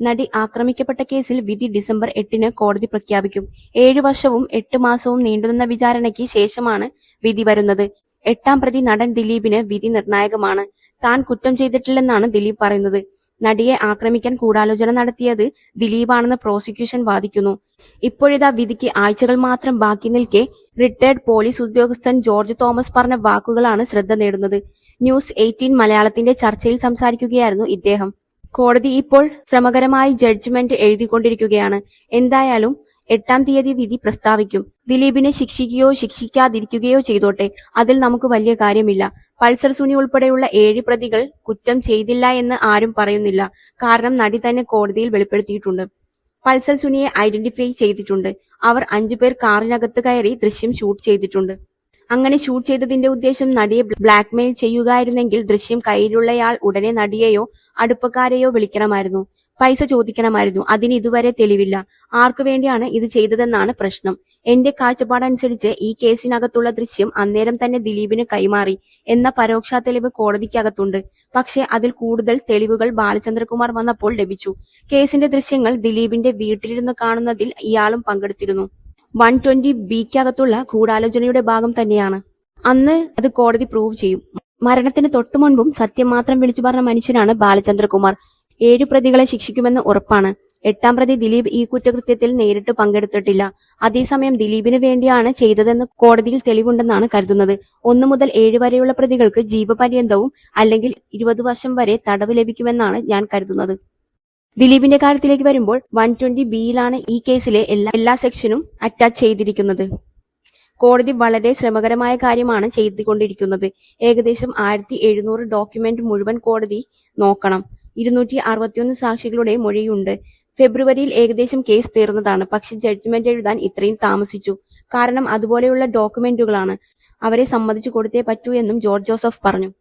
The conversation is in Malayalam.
നടി ആക്രമിക്കപ്പെട്ട കേസിൽ വിധി ഡിസംബർ എട്ടിന് കോടതി പ്രഖ്യാപിക്കും. ഏഴു വർഷവും എട്ട് മാസവും നീണ്ടുനിന്ന വിചാരണയ്ക്ക് ശേഷമാണ് വിധി വരുന്നത്. എട്ടാം പ്രതി നടൻ ദിലീപിന് വിധി നിർണായകമാണ്. താൻ കുറ്റം ചെയ്തിട്ടില്ലെന്നാണ് ദിലീപ് പറയുന്നത്. നടിയെ ആക്രമിക്കാൻ കൂടാലോചന നടത്തിയത് ദിലീപാണെന്ന് പ്രോസിക്യൂഷൻ വാദിക്കുന്നു. ഇപ്പോഴിതാ വിധിക്ക് ആഴ്ചകൾ മാത്രം ബാക്കി നിൽക്കെ റിട്ടയർഡ് പോലീസ് ഉദ്യോഗസ്ഥൻ ജോർജ് തോമസ് പറഞ്ഞ വാക്കുകളാണ് ശ്രദ്ധ നേടുന്നത്. ന്യൂസ് എയ്റ്റീൻ മലയാളത്തിന്റെ ചർച്ചയിൽ സംസാരിക്കുകയായിരുന്നു ഇദ്ദേഹം. കോടതി ഇപ്പോൾ ശ്രമകരമായി ജഡ്ജ്മെന്റ് എഴുതിക്കൊണ്ടിരിക്കുകയാണ്. എന്തായാലും എട്ടാം തീയതി വിധി പ്രസ്താവിക്കും. ദിലീപിനെ ശിക്ഷിക്കുകയോ ശിക്ഷിക്കാതിരിക്കുകയോ ചെയ്തോട്ടെ. അതിൽ നമുക്ക് വലിയ കാര്യമില്ല. പൾസർ സുനി ഉൾപ്പെടെയുള്ള ഏഴ് പ്രതികൾ കുറ്റം ചെയ്തില്ല എന്ന് ആരും പറയുന്നില്ല. കാരണം നടി തന്നെ കോടതിയിൽ വെളിപ്പെടുത്തിയിട്ടുണ്ട്. പൾസർ സുനിയെ ഐഡന്റിഫൈ ചെയ്തിട്ടുണ്ട്. അവർ അഞ്ചുപേർ കാറിനകത്ത് കയറി ദൃശ്യം ഷൂട്ട് ചെയ്തിട്ടുണ്ട്. അങ്ങനെ ഷൂട്ട് ചെയ്തതിന്റെ ഉദ്ദേശം നടിയെ ബ്ലാക്ക്മെയിൽ ചെയ്യുകയായിരുന്നെങ്കിൽ ദൃശ്യം കയ്യിലുള്ളയാൾ ഉടനെ നടിയെയോ അടുപ്പക്കാരെയോ വിളിക്കണമായിരുന്നു. പൈസ ചോദിക്കണമായിരുന്നു. അതിന് ഇതുവരെ തെളിവില്ല. ആർക്കു വേണ്ടിയാണ് ഇത് ചെയ്തതെന്നാണ് പ്രശ്നം. എന്റെ കാഴ്ചപ്പാടനുസരിച്ച് ഈ കേസിനകത്തുള്ള ദൃശ്യം അന്നേരം തന്നെ ദിലീപിന് കൈമാറി എന്ന പരോക്ഷ തെളിവ് കോടതിക്കകത്തുണ്ട്. പക്ഷേ അതിൽ കൂടുതൽ തെളിവുകൾ ബാലചന്ദ്രകുമാർ വന്നപ്പോൾ ലഭിച്ചു. കേസിന്റെ ദൃശ്യങ്ങൾ ദിലീപിന്റെ വീട്ടിലിരുന്ന് കാണുന്നതിൽ ഇയാളും പങ്കെടുത്തിരുന്നു. വൺ ട്വന്റി ബിക്കകത്തുള്ള ഗൂഢാലോചനയുടെ ഭാഗം തന്നെയാണ്. അന്ന് അത് കോടതി പ്രൂവ് ചെയ്യും. മരണത്തിന് തൊട്ടു മുൻപും സത്യം മാത്രം വിളിച്ചു പറഞ്ഞ മനുഷ്യനാണ് ബാലചന്ദ്രകുമാർ. ഏഴു പ്രതികളെ ശിക്ഷിക്കുമെന്ന് ഉറപ്പാണ്. എട്ടാം പ്രതി ദിലീപ് ഈ കുറ്റകൃത്യത്തിൽ നേരിട്ട് പങ്കെടുത്തിട്ടില്ല. അതേസമയം ദിലീപിന് വേണ്ടിയാണ് ചെയ്തതെന്ന് കോടതിയിൽ തെളിവുണ്ടെന്നാണ് കരുതുന്നത്. ഒന്നു മുതൽ ഏഴ് വരെയുള്ള പ്രതികൾക്ക് ജീവപര്യന്തവും അല്ലെങ്കിൽ ഇരുപത് വർഷം വരെ തടവ് ലഭിക്കുമെന്നാണ് ഞാൻ കരുതുന്നത്. ദിലീപിന്റെ കാര്യത്തിലേക്ക് വരുമ്പോൾ വൺ ട്വന്റി ബിയിലാണ് ഈ കേസിലെ എല്ലാ എല്ലാ സെക്ഷനും അറ്റാച്ച് ചെയ്തിരിക്കുന്നത്. കോടതി വളരെ ശ്രമകരമായ കാര്യമാണ് ചെയ്തുകൊണ്ടിരിക്കുന്നത്. ഏകദേശം ആയിരത്തി എഴുന്നൂറ് ഡോക്യുമെന്റ് മുഴുവൻ കോടതി നോക്കണം. ഇരുന്നൂറ്റി അറുപത്തിയൊന്ന് സാക്ഷികളുടെ മൊഴിയുണ്ട്. ഫെബ്രുവരിയിൽ ഏകദേശം കേസ് തീർന്നതാണ്. പക്ഷെ ജഡ്ജ്മെന്റ് എഴുതാൻ ഇത്രയും താമസിച്ചു. കാരണം അതുപോലെയുള്ള ഡോക്യുമെന്റുകളാണ് അവരെ സമ്മതിച്ചു കൊടുത്തേ പറ്റൂ എന്നും ജോർജ് ജോസഫ് പറഞ്ഞു.